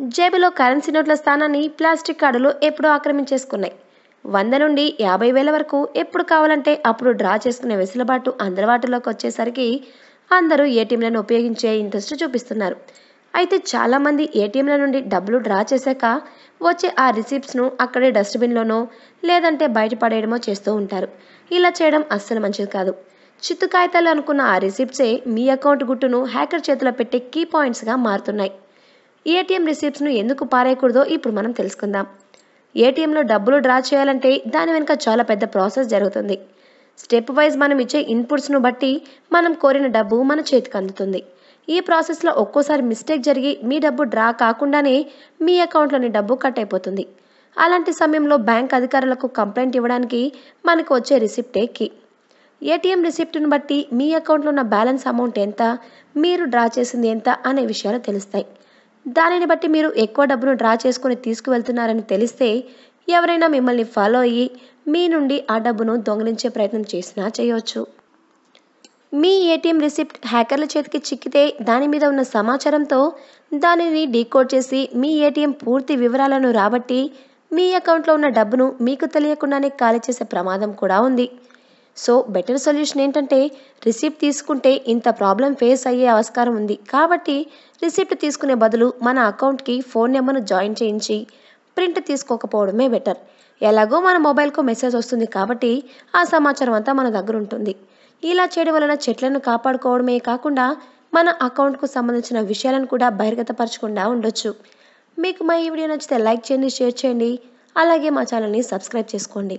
జేబులో కరెన్సీ నోట్ల స్థానాన్ని ప్లాస్టిక్ కార్డులు ఎప్పుడూ ఆక్రమించేసుకున్నాయి. వంద నుండి యాభై వేల వరకు ఎప్పుడు కావాలంటే అప్పుడు డ్రా చేసుకునే వెసులుబాటు అందుబాటులోకి వచ్చేసరికి అందరూ ఏటీఎంలను ఉపయోగించే ఇంట్రెస్ట్ చూపిస్తున్నారు. అయితే చాలామంది ఏటీఎంల నుండి డబ్బులు డ్రా చేశాక వచ్చే ఆ రిసిప్ట్స్ను అక్కడే డస్ట్బిన్లోనో లేదంటే బయట పడేయడమో చేస్తూ ఉంటారు. ఇలా చేయడం అస్సలు మంచిది కాదు. చిత్తు కాగితాలు అనుకున్న ఆ రిసిప్ట్సే మీ అకౌంట్ గుట్టును హ్యాకర్ చేతిలో పెట్టే కీ పాయింట్స్గా మారుతున్నాయి. ఏటీఎం రిసిప్ట్స్ను ఎందుకు పారేయకూడదో ఇప్పుడు మనం తెలుసుకుందాం. ఏటీఎంలో డబ్బులు డ్రా చేయాలంటే దాని వెనుక చాలా పెద్ద ప్రాసెస్ జరుగుతుంది. స్టెప్ వైజ్ మనం ఇచ్చే ఇన్పుట్స్ను బట్టి మనం కోరిన డబ్బు మన చేతికి అందుతుంది. ఈ ప్రాసెస్లో ఒక్కోసారి మిస్టేక్ జరిగి మీ డబ్బు డ్రా కాకుండానే మీ అకౌంట్లోని డబ్బు కట్ అయిపోతుంది. అలాంటి సమయంలో బ్యాంక్ అధికారులకు కంప్లైంట్ ఇవ్వడానికి మనకు వచ్చే రిసిప్టే కీ. ఏటీఎం రిసిప్ట్ను బట్టి మీ అకౌంట్లో ఉన్న బ్యాలెన్స్ అమౌంట్ ఎంత మీరు డ్రా చేసింది ఎంత అనే విషయాలు తెలుస్తాయి. దానిని బట్టి మీరు ఎక్కువ డబ్బును డ్రా చేసుకుని తీసుకువెళ్తున్నారని తెలిస్తే ఎవరైనా మిమ్మల్ని ఫాలో అయ్యి మీ నుండి ఆ డబ్బును దొంగిలించే ప్రయత్నం చేసినా చేయవచ్చు మీ ఏటీఎం రిసిప్ట్ హ్యాకర్ల చేతికి చిక్కితే దాని మీద ఉన్న సమాచారంతో దానిని డీకోడ్ చేసి మీ ఏటీఎం పూర్తి వివరాలను రాబట్టి మీ అకౌంట్లో ఉన్న డబ్బును మీకు తెలియకుండానే ఖాళీ చేసే ప్రమాదం కూడా ఉంది. సో బెటర్ సొల్యూషన్ ఏంటంటే రిసిప్ట్ తీసుకుంటే ఇంత ప్రాబ్లం ఫేస్ అయ్యే ఆస్కారం ఉంది. కాబట్టి రిసిప్ట్ తీసుకునే బదులు మన అకౌంట్కి ఫోన్ నెంబర్ను జాయిన్ చేయించి ప్రింట్ తీసుకోకపోవడమే బెటర్. ఎలాగో మన మొబైల్కు మెసేజ్ వస్తుంది కాబట్టి ఆ సమాచారం అంతా మన దగ్గర ఉంటుంది. ఇలా చేయడం వలన చెట్లను కాపాడుకోవడమే కాకుండా మన అకౌంట్కు సంబంధించిన విషయాలను కూడా బహిర్గతపరచకుండా ఉండొచ్చు. మీకు మా ఈ వీడియో నచ్చితే లైక్ చేయండి షేర్ చేయండి. అలాగే మా ఛానల్ని సబ్స్క్రైబ్ చేసుకోండి.